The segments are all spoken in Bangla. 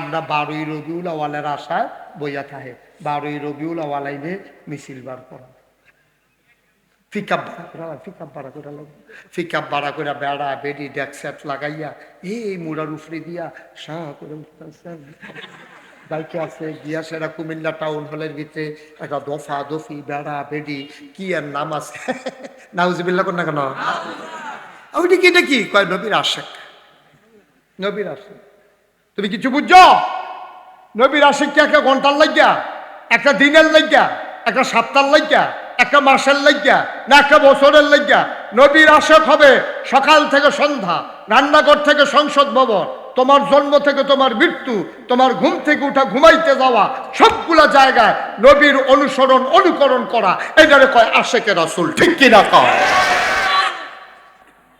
আমরা বারোই রবিউল আওয়ালের আশায় বইয়া থাহে বারোই রবিউল আওয়াল আইনে মিছিল বার করা। পিকআপ ভাড়া করে পিকআপ ভাড়া করে পিকআপ ভাড়া করে বেড়া বেডি ডেক সেট লাগাইয়া এই মুড়ার উফরে দিয়া সাঁ করে বাইকে আছে গিয়া সেরা কুমিল্লা টাউন হলের ভিতরে একটা দফা দফি বেড়া বেডি কি আর নাম আছে? নাউজিবিল্লা কোন? না কেন ওইটা কি এটা কি? কয় নবীর আশেক। নবীর আশেক। তুমি কিছু বুঝছ? নবীর আশেক কি একটা ঘণ্টার লাগিয়া, একটা দিনের লাগিয়া, একটা সপ্তাহ লাগিয়া, একটা মাসের লাগিয়া, না একটা বছরের লাগিয়া নবীর আশেক হবে সকাল থেকে সন্ধ্যা, রান্নাঘর থেকে সংসদ ভবন, তোমার জন্ম থেকে তোমার মৃত্যু, তোমার ঘুম থেকে উঠা ঘুমাইতে যাওয়া, সবগুলা জায়গায় নবীর অনুসরণ, অনুকরণ করা, এটারে কয় আশেকের আসল ঠিক কিনা কয়?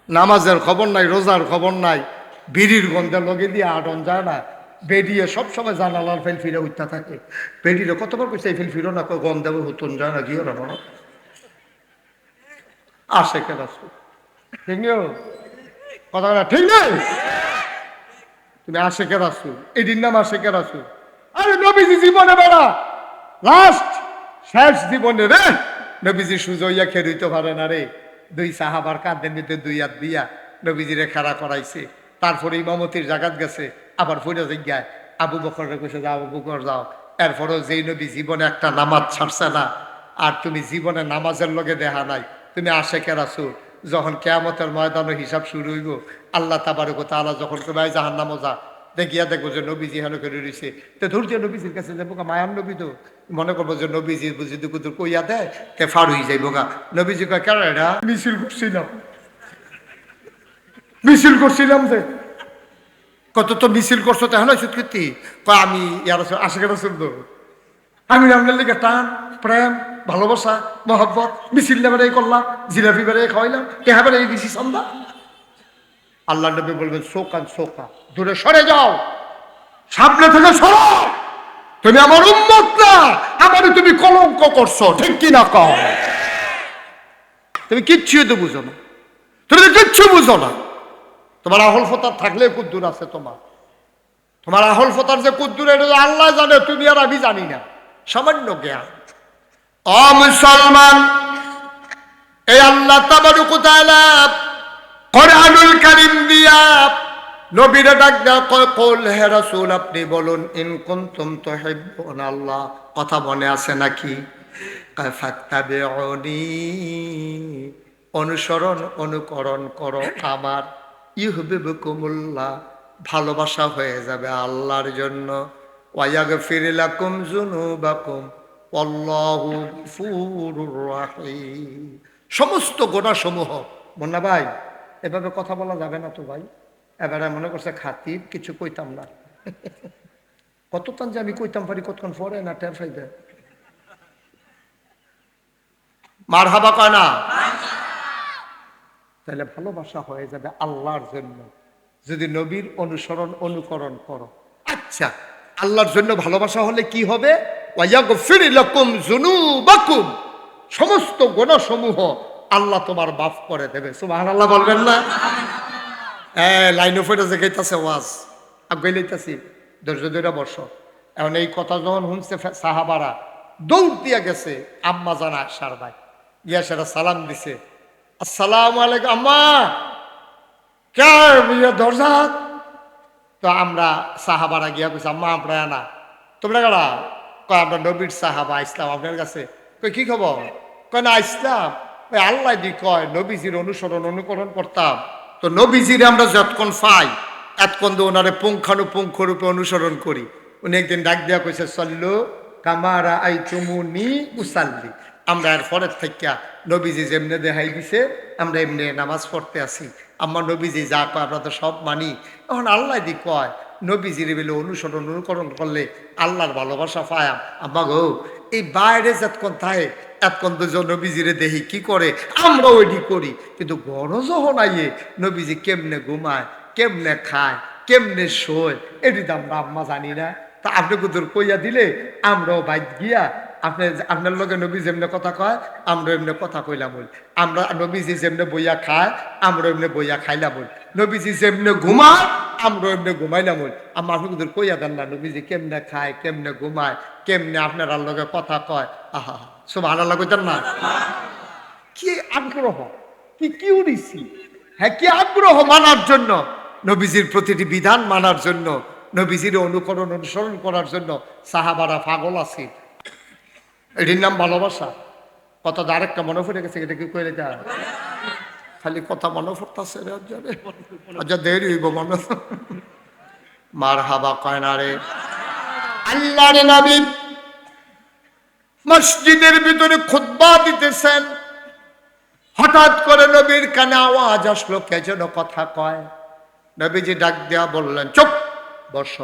নামাজের খবর নাই, রোজার খবর নাই বিড়ির গন্ধে লগে দিয়ে আটন যায় না। বেরিয়ে সবসময় জানালার ফেল ফিরে উঠতে থাকে। বেরিয়ে কতবার কইছে, এই ফেল ফিরো না গন্ধে হুতন যায় না, গিয়ে না আসে কে রাসুল। ঠিক নেই কথা ঠিক নাম আসে কে রাসুল। আরে নবীজি জীবনে বেড়া। লাস্ট শেষ জীবনে রে। নবীজি সুজইয়া খেয়ে দিতে পারে না রে। দুই সাহাবার কাঁধের মধ্যে দুই হাত দিয়া নবীজিরে খাড়া করাইছে। তারপরে ইমামতির জাগাত গেছে, আবার ফিরে জিজ্ঞায় আবু বকরের কইছে, যাও আবু বকর, যাও। এরপরেও যেই নবী জীবনে একটা নামাজ ছাড়ছে না, আর তুমি জীবনে নামাজের লগে দেখা নাই, তুমি আসে কেরাসু যখন কেয়ামতের ময়দানের হিসাব শুরু হইব, আল্লাহ তাবারক তাআলা যখন তোমায় জাহান নামো যা। দেখিয়া দেখব যে নবীজি হেন করে রয়েছে তো ধৈর্য নবীজির কাছে যাব গা, মায়ার নবী তো। মনে করব যে নবীজি বুঝি দুকুদুর কইয়া দেয়, তে ফার হয়ে যাইব গা। নবীজি কয়, কেন এটা মিছিল করছিলাম। মিছিল করছিলাম যে। কত তো মিছিল করছ তো হেন স্বীকৃতি কয়, আমি ইয়ার আশেখ রসুল আমি রামনের লিগে টান, প্রেম, ভালোবাসা, মহব্বত, মিছিল বেড়ে করলাম, জিলাপি বেড়ে খাওয়াইলাম, টেহা বেড়ে দিছি সন্ধ্যা। আল্লাহ নবী বলবেন শোকান শোকা, দূরে সরে যাও। সামনে থেকে সরো। তুমি আমার উন্মত না, আমারে তুমি কলঙ্ক করছ, ঠিক কি না কও? তুমি কিচ্ছু তো বুঝো না। তুমি তো কিচ্ছু বুঝো না। তোমার আহল ফতার থাকলে কুদ্দুর আছে তোমার। তোমার আহল ফতার যে কুদ্দুর, এটা আল্লাহ জানে, তুমি আর আমি জানি না। সামান্য জ্ঞান। অ মুসলমান, এই আল্লাহ কোরআনুল কারীম দিয়া নবীরে ডাক কল হে রাসূল, আপনি বলুন, ইন কুনতুম তুহিব্বুন আল্লাহ। কথা মনে আছে নাকি? ফাত্তাবিউনি, অনুসরণ, অনুকরণ করো আমার ইউহিব্বুকুমুল্লাহ ভালোবাসা হয়ে যাবে আল্লাহর জন্য। লাকুম যুনুবাকুম আল্লাহু গফুরুর সমস্ত গোনাসমূহ ভাই, এভাবে কথা বলা যাবে না তো ভাই? এবারে মনে করছে খাতির কিছু কইতাম না। কতক্ষণ যে আমি কইতাম পারি, কতক্ষণ পরে না, টের ফাইবে মার হাবা কয় না? তাহলে ভালোবাসা হয়ে যাবে আল্লাহর জন্য। যদি নবীর অনুসরণ, অনুকরণ করো। আচ্ছা আল্লাহর জন্য ভালোবাসা হলে কি হবে? সমস্ত গুণসমূহ আল্লাহ তোমার মাফ করে দেবে। সুবহানাল্লাহ বলবেন না? হ্যাঁ লাইন অফ এটা ওয়াজ। আগে লইতেছি ধৈর্য ধৈর্য বর্ষ এখন এই কথা যখন শুনছে সাহাবারা, দৌড় দিয়া গেছে, আম্মা জানা আসার ভাই। গিয়া সেটা সালাম দিছে। আসসালাম আলাইকুম, আম্মা। কে দরজা তো আমরা সাহাবারা গিয়া কইছি, আম্মা আমরা না। তোমরা কারা কয়, আমরা নবীর সাহাবা ইসলাম আপনার কাছে। কই কি খবর? কয়, না ইসলাম ওই আল্লাহ দি কয়, নবীজির অনুসরণ, অনুকরণ করতাম। তো নবীজির আমরা যতক্ষণ পাই, এতক্ষণ তো ওনারে পুঙ্খানুপুঙ্খ রূপে অনুসরণ করি। উনি একদিন ডাক দিয়া কইছে, সল্লু কামারা আই চুমুনি উসাল্লি। আমরা এর পরের থেকে নবীজি যেমনে দেখাই দিছে, আমরা এমনি নামাজ পড়তে আসি। আমার নবীজি যা কয় আমরা তো সব মানি। এখন আল্লাহ দি কয়, নবীজির বেলে অনুসরণ, অনুকরণ করলে আল্লাহর ভালোবাসা পায়াম আম্মা গো, এই বাইরে যতক্ষণ থাকে এতক্ষণ তো নবীজিরে দেখি কি করে? আমরা ওইটি করি। কিন্তু গরজ নাইয়ে নবীজি কেমনে ঘুমায়, কেমনে খায়, কেমনে শোয় এটি তো আমরা আম্মা জানি না। তা আপনি কুদুর কইয়া দিলে আমরাও বাইক গিয়া আপনি আপনার লগে নবী যেমনে কথা কয় আমরা এমনি কথা কইলাম আমরা নবীজি যেমনে বইয়া খায় আমরা এমনি বইয়া খাইলাম বল। নবীজি যেমনে ঘুমায় আমরা এমনি ঘুমাইলাম আমার হুজুর কইয়া দেন না নবীজি কেমনে খায়, কেমনে ঘুমায়, কেমনে আপনার লগে কথা কয়। আহা সব আল্লাহ কইতেন না? কি আগ্রহ? কি কি কিউরিসি? হ্যাঁ কি আগ্রহ মানার জন্য? নবীজির প্রতিটি বিধান মানার জন্য, নবীজির অনুকরণ অনুসরণ করার জন্য সাহাবারা পাগল আছে। এটির নাম ভালোবাসা। কত আরেকটা মনে পড়ে গেছে, এটা কি করে যা খালি কথা মনে পড়তেছে আচ্ছা দেরি হইব মনে মার হাবা কয় না রে। আল্লাহ রে নবী মসজিদের ভিতরে খুতবা দিতেছেন। হঠাৎ করে নবীর কানে আওয়াজ আসলো, কে যেন কথা কয়। নবীজি ডাক দেয়া বললেন, চুপ, বস।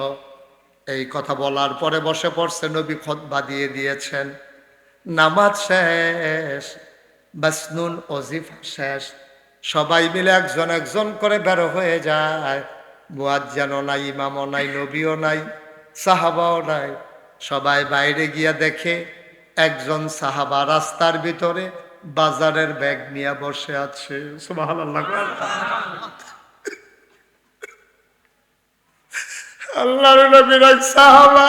এই কথা বলার পরে বসে পড়ছে, নবী খতবা দিয়ে দিয়েছেন। নামাজ শেষ বাসনুন অজিফা শেষ। সবাই মিলে একজন একজন করে বেরো হয়ে যায়। মুয়াজ্জানও নাই, ইমামও নাই, নবীও নাই, সাহাবাও নাই। সবাই বাইরে গিয়া দেখে একজন সাহাবা রাস্তার ভিতরে বাজারের ব্যাগ নিয়ে বসে আছে। নবীর সাহাবা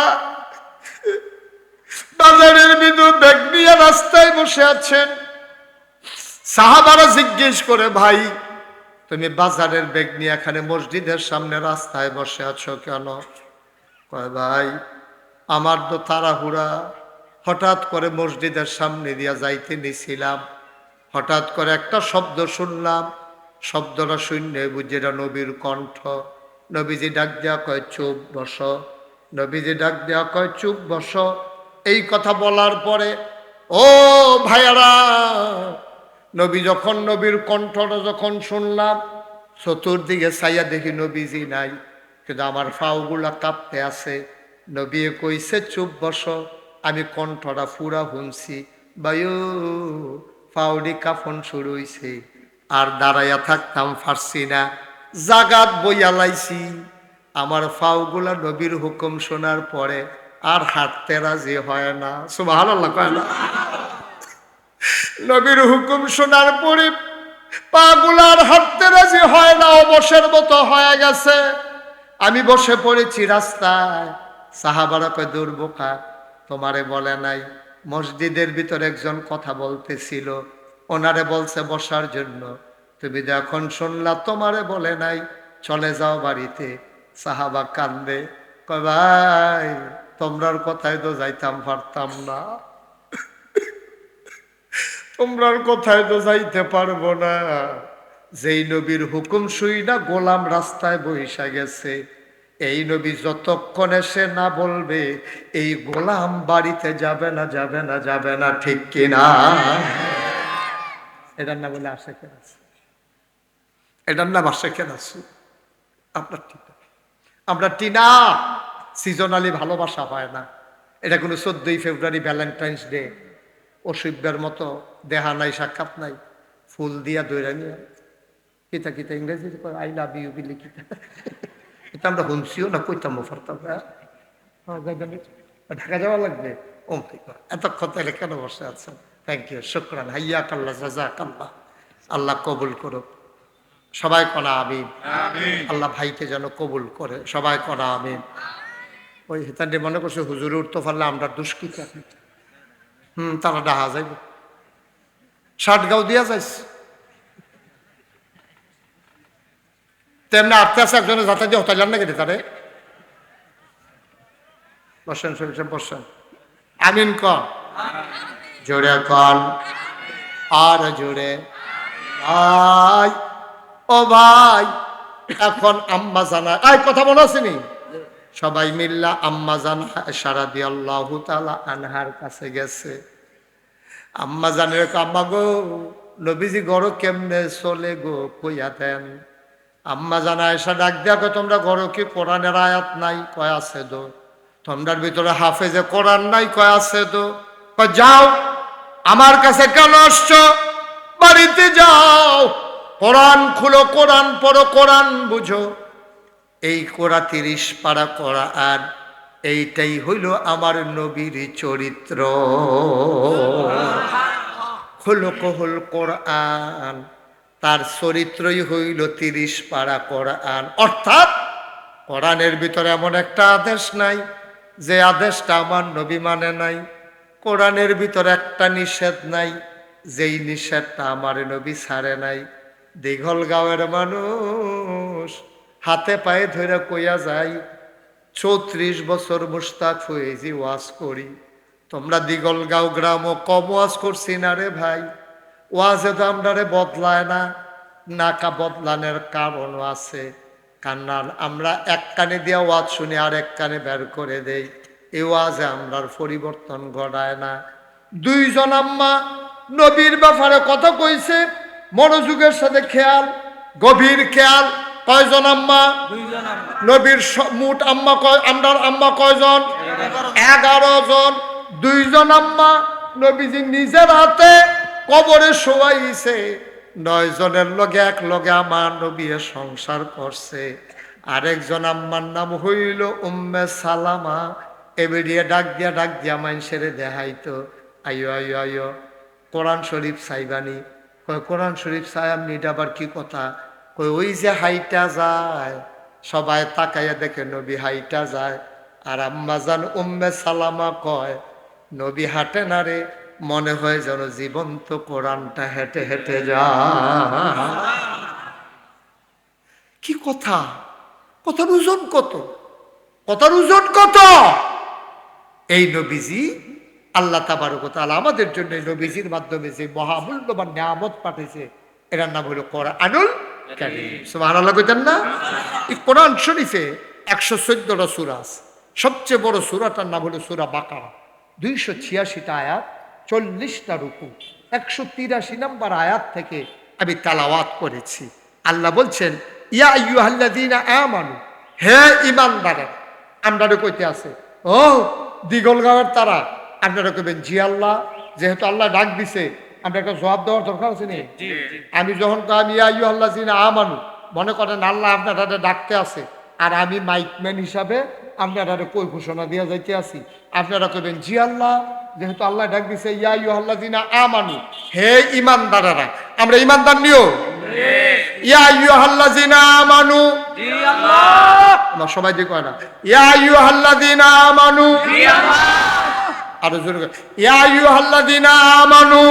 বাজারের ভিতর ব্যাগ নিয়ে রাস্তায় বসে আছেন। সাহাবারা জিজ্ঞেস করে, ভাই, তুমি বাজারের ব্যাগ নিয়ে এখানে মসজিদের সামনে রাস্তায় বসে আছো কেন? কয়, ভাই, আমার তো তাড়াহুড়া। হঠাৎ করে মসজিদের সামনে দিয়া যাইতে নিছিলাম। হঠাৎ করে একটা শব্দ শুনলাম। শব্দটা শূন্য বুঝিরা নবীর কণ্ঠ। নবীজি ডাক দেওয়া কয়, চুপ বস। নবীজি ডাক দেওয়া কয়, চুপ বস। এই কথা বলার পরে, ও ভাইয়ারা, নবী যখন নবীর কণ্ঠটা যখন শুনলাম, চতুর্দিকে সাইয়া দেখি নবীজি নাই, কিন্তু আমার ফাউগুলা কাঁপতে আছে। নবী কইছে, চুপ বস, আমি কণ্ঠটা ফুরা শুনছি। বায়ু ফাউডি কাফন শুরু হইছে, আর দাঁড়াইয়া থাকতাম ফারছি না। জাগাত বইয়া লাইছি। আমার ফাউগুলা নবীর হুকুম শোনার পরে আর হাঁটতে রাজি হয় না। সুবাহ কয় না? নবীর হুকুম শোনার পরে পাগুলার হাঁটতে রাজি হয় না, অবসের মতো হয়ে গেছে। আমি বসে পড়েছি রাস্তায়। সাহাবারা কয় দুর্বোকা তোমারে বলে নাই। মসজিদের ভিতর একজন কথা বলতেছিল। ওনারে বলছে, বসার জন্য। তুমি যখন শুনলা, তোমারে বলে নাই। চলে যাও বাড়িতে। সাহাবা কান্দে কয়, ভাই তোমরার কথায় তো যাইতাম পারতাম না। তোমরার কথায় তো যাইতে পারব না। যেই নবীর হুকুম শুই না, গোলাম রাস্তায় বৈশা গেছে। এই নবী যতক্ষণ এসে না বলবে, এই গোলাম বাড়িতে যাবে না যাবে না যাবে না, ঠিক কিনা এটার না বলে আসে কেন এটার নাম আসে কেন আপনার টিনা। আমরা টিনা। সিজনালি ভালোবাসা হয় না। এটা কোনো চোদ্দই ফেব্রুয়ারি ভ্যালেন্টাইন্স ডে। অসুব্যের মতো দেহা নাই সাক্ষাৎ নাই। ফুল দিয়া দৈরা নিয়ে। কিতা কিতা ইংরেজি আই লাভ ইউ বিলি কিতা। এটা আমরা শুনছিও না কইতাম ফারতাম। ঢাকা যাওয়া লাগবে? ও এতক্ষণ তাহলে কেন বসে আছেন? থ্যাংক ইউ শুক্রান। হাইয়া কাল্লা জাজা কাল্লা আল্লাহ কবুল করুক। সবাই কনা আমিন। আল্লাহ ভাইকে যেন কবুল করে। সবাই কনা আমিন। ওই হেতান্ডে মনে করছে হুজুরে উঠতে পারলে আমরা দুষ্কৃত। হুম, তারা ডাহা যাইব। ষাট গাও দিয়া যাইছে। তেমনি আস্তে আস্তে একজনের যাতে দিয়ে হতাইলাম না কেটে তারে? বসেন শুনছেন বসেন। আমিন কন। জোরে কন। আর জোরে। ভাই, ও ভাই, এখন আম্মা জানা এই কথা মনে আসেনি সবাই মিল্লা আম্মা জানা সারা দিয়ে আল্লাহ আনহার কাছে গেছে। আম্মা জানের আম্মা গো, নবীজি গড় কেমনে চলে গো? কইয়া দেন আম্মা জানা এসা ডাক দেখো তোমরা গড় কি কোরআনের আয়াত নাই? কয়, আছে দো তোমরার ভিতরে হাফেজে কোরআন নাই? কয়, আছে তো। যাও, আমার কাছে কেন আসছো? বাড়িতে যাও। কোরআন খুলো, কোরআন পড়ো, কোরআন বুঝো। এই কোরা তিরিশ পাড়া করা আর এইটাই হইল আমার নবীর চরিত্র। হল কোরআন, তার চরিত্রই হইল তিরিশ পাড়া কোরআন। অর্থাৎ কোরআনের ভিতরে এমন একটা আদেশ নাই, যে আদেশটা আমার নবী মানে নাই। কোরআনের ভিতরে একটা নিষেধ নাই, যেই নিষেধটা আমার নবী ছাড়ে নাই। দীঘল গাঁয়ের মানুষ হাতে পায়ে ধরে কইয়া যাই, চৌত্রিশ বছর মুস্তাক ফয়েজি ওয়াজ করি। তোমরা দিগলগাঁও গ্রাম ও কম ওয়াজ করছি না রে ভাই। ওয়াজে তো আমরা রে বদলায় না, নাকা বদলানের কারণও আছে। কান্নার আমরা এক কানে দিয়া ওয়াজ শুনি আর এক কানে বের করে দেই। এই ওয়াজে আমরার পরিবর্তন ঘটায় না। দুইজন আম্মা নবীর ব্যাপারে কথা কইছে, মনোযোগের সাথে খেয়াল, গভীর খেয়াল কয়জন আম্মা? নবীর মোট আম্মা কয় আমরার আম্মা কয়জন? এগারো জন। দুইজন আম্মা নবীজি নিজের হাতে কবরে শোয়াইছে। নয় জনের লগে এক লগে আমার নবী সংসার করছে। আরেকজন আম্মার নাম হইল উম্মে সালামা। এবেরিয়ে ডাক দিয়া ডাক দিয়া মানুষের দেখাইতো আইও আইও আইও কোরআন শরীফ সাইবানি কয় কোরআন শরীফ সাই আপনি এটা আবার কি কথা? ওই যে হাইটা যায়, সবাই তাকাইয়া দেখে নবী হাইটা যায়। আর আম্মাজান উম্মে সালামা কয়, নবী হাঁটে না রে, মনে হয় যেন জীবন্ত কোরআনটা হেঁটে হেঁটে যায়। কি কথা? কথার ওজন কত? কথার ওজন কত? এই নবীজি, আল্লাহ তাবারকতাল আমাদের জন্য নবীজির মাধ্যমে যে মহামূল্যবান নিয়ামত পাঠিয়েছে এটার নাম হলো কোরআনুল কইতেন না? এই কোরআন শরীফে একশো চোদ্দটা সবচেয়ে বড় নাম হলো বাকারা। দুইশো ছিয়াশিটা আয়াত, চল্লিশটা রুকু। একশো তিরাশি আয়াত থেকে আমি তালাওয়াত করেছি। আল্লাহ বলছেন, ইয়া ইয়ুহাল্লাদিনা আমানু, হে ইমানদারের আমরা কইতে আছে, ও দিগলগাঁওয়ের তারা আপনারা কইবেন, জি আল্লাহ, যেহেতু আল্লাহ ডাক দিছে আমরা একটা জবাব দেওয়ার দরকার আছে নি? আমি যখন আমি আইয়ু আল্লাহ জিনা আমানু মনে করেন আল্লাহ আপনার আপনারা ডাকতে আছে। আর আমি মাইকম্যান হিসাবে আপনারা কই ঘোষণা দিয়া যাইতে আছি। আপনারা কইবেন জি আল্লাহ যেহেতু আল্লাহ ডাক দিছে ইয়া ইউ আল্লাহ জিনা আমানু হে ইমানদারেরা আমরা ইমানদার নিও? ইয়া ইউ আল্লাহ জিনা আমানু আমার সবাই দিয়ে কয় না ইয়া ইউ আল্লাযিনা আমানু আরও জোরে আমানু।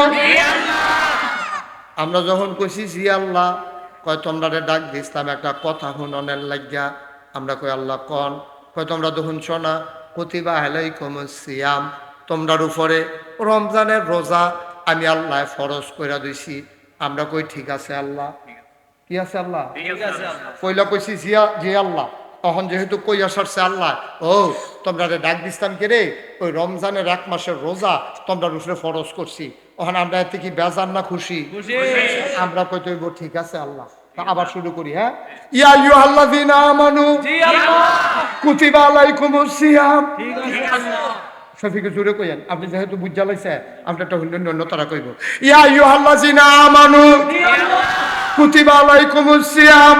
আমরা যখন কইছি জি আল্লাহ কয় তোমরা ডাক দিছিলাম একটা কথা শুননের লাগিয়া। আমরা কই আল্লাহ কন? কয় তোমরা তখন শোনা কতিবা আলাইকুম সিয়াম তোমরার উপরে রমজানের রোজা আমি আল্লাহ ফরজ কইরা দিছি। আমরা কই ঠিক আছে আল্লাহ। কি আছে আল্লাহ? কইলা কইছি জিয়া জি আল্লাহ। তখন যেহেতু কই আসারছে আল্লাহ। ও তোমরা ডাক দিস্তাম কে রে? ওই রমজানের এক মাসের রোজা তোমরা উপরে ফরজ করছি। ওখানে আমরা এতে কি বেজান না খুশি? আমরা কই তৈব ঠিক আছে আল্লাহ। আবার শুরু করি হ্যাঁ? ইয়া ইউ আল্লাহ দিন আমানু কুতিবা আলাইকুমুস সিয়াম। শফিকে জুড়ে কইেন আপনি যেহেতু বুঝা লাইছে আমরা একটা হইলেন অন্য তারা কইব। ইয়া ইউ আল্লাহ জিনা আমানু কুতিবা আলাইকুমুস সিয়াম।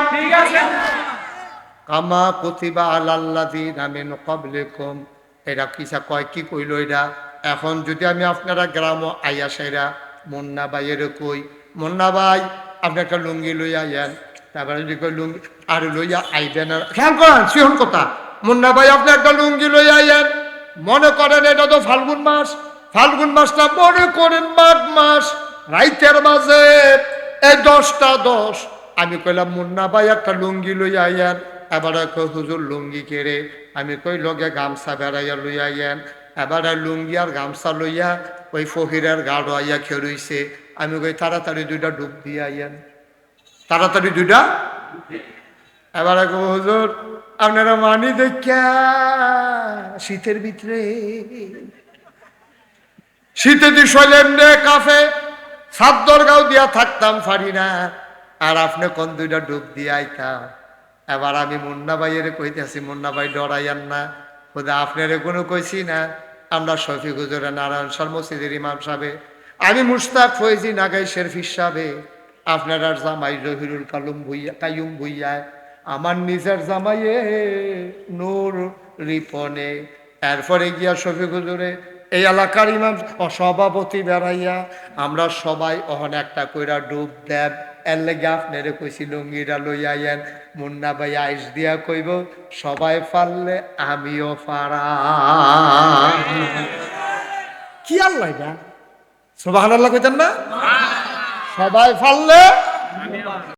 কামা কুতিবা আলাল্লাযিনা মিন ক্বাবলিকুম। এরা কিসা কয়, কি কইল এটা এখন যদি আমি আপনারা গ্রাম আইয়া সেরা, মুন্না ভাইয়ের কই, মুন্না ভাই, আপনি একটা লুঙ্গি লইয়া আইয়েন, তারপরে যদি কই লুঙ্গি, আর লইয়া আইবেন আর খেয়াল করেন, সিহন কথা। মুন্না ভাই, আপনি একটা লুঙ্গি লইয়া আইয়েন, মনে করেন এটা তো ফাল্গুন মাস। ফাল্গুন মাসটা মনে করেন মাঘ মাস, রাইতের মাঝে, এই দশটা দশ। আমি কইলাম, মুন্না ভাই, একটা লুঙ্গি লইয়া আইয়েন। এবারে কই হুজুর লুঙ্গি কেড়ে? আমি কই, লগে গামছা বেড়াইয়া লইয়া আইয়েন। এবারে লুঙ্গি আর গামছা লইয়া ওই ফহিরের গাঢ় আইয়া খেরইছে আমি কই, তাড়াতাড়ি দুইটা ডুব দিয়ে আইয়েন। তাড়াতাড়ি দুইটা? এবারে কই হুজুর, আপনারা মানি দেখা শীতের ভিতরে? শীতে দি শৈলেন রে কাফে সাদ্দর গাও দিয়া থাকতাম পারি না। আর আপনি কোন দুইটা ডুব দিয়ে আইতাম? এবার আমি মুন্না ভাইয়ের কইতেছি, মুন্না ভাই ডরাইয়ান না। খোদা আপনারে কোনো কইছি না। আমরা শফি গুজরে নারায়ণ সর মসজিদের ইমাম সাহেবে। আমি মুস্তাক ফৈজি নাগাই শেরফিস সাহেবে। আপনার আর জামাই জহিরুল কালুম ভুইয়া, কাইয়ুম ভুইয়ায় আমার নিজের জামাইয়ে নূর রিপনে। এরপরে গিয়া শফিক হুজুরে, এই এলাকার ইমাম সভাপতি বেড়াইয়া, আমরা সবাই অহন একটা কইরা ডুব দেব। এর লেগে আপনারে কইছি লুঙ্গিরা লইয়াইয়েন মুন্না ভাই আইস দিয়া কইব সবাই পারলে আমিও পারা কি আল্লাহ সুবাহ আল্লাহ কইতেন না? সবাই পারলে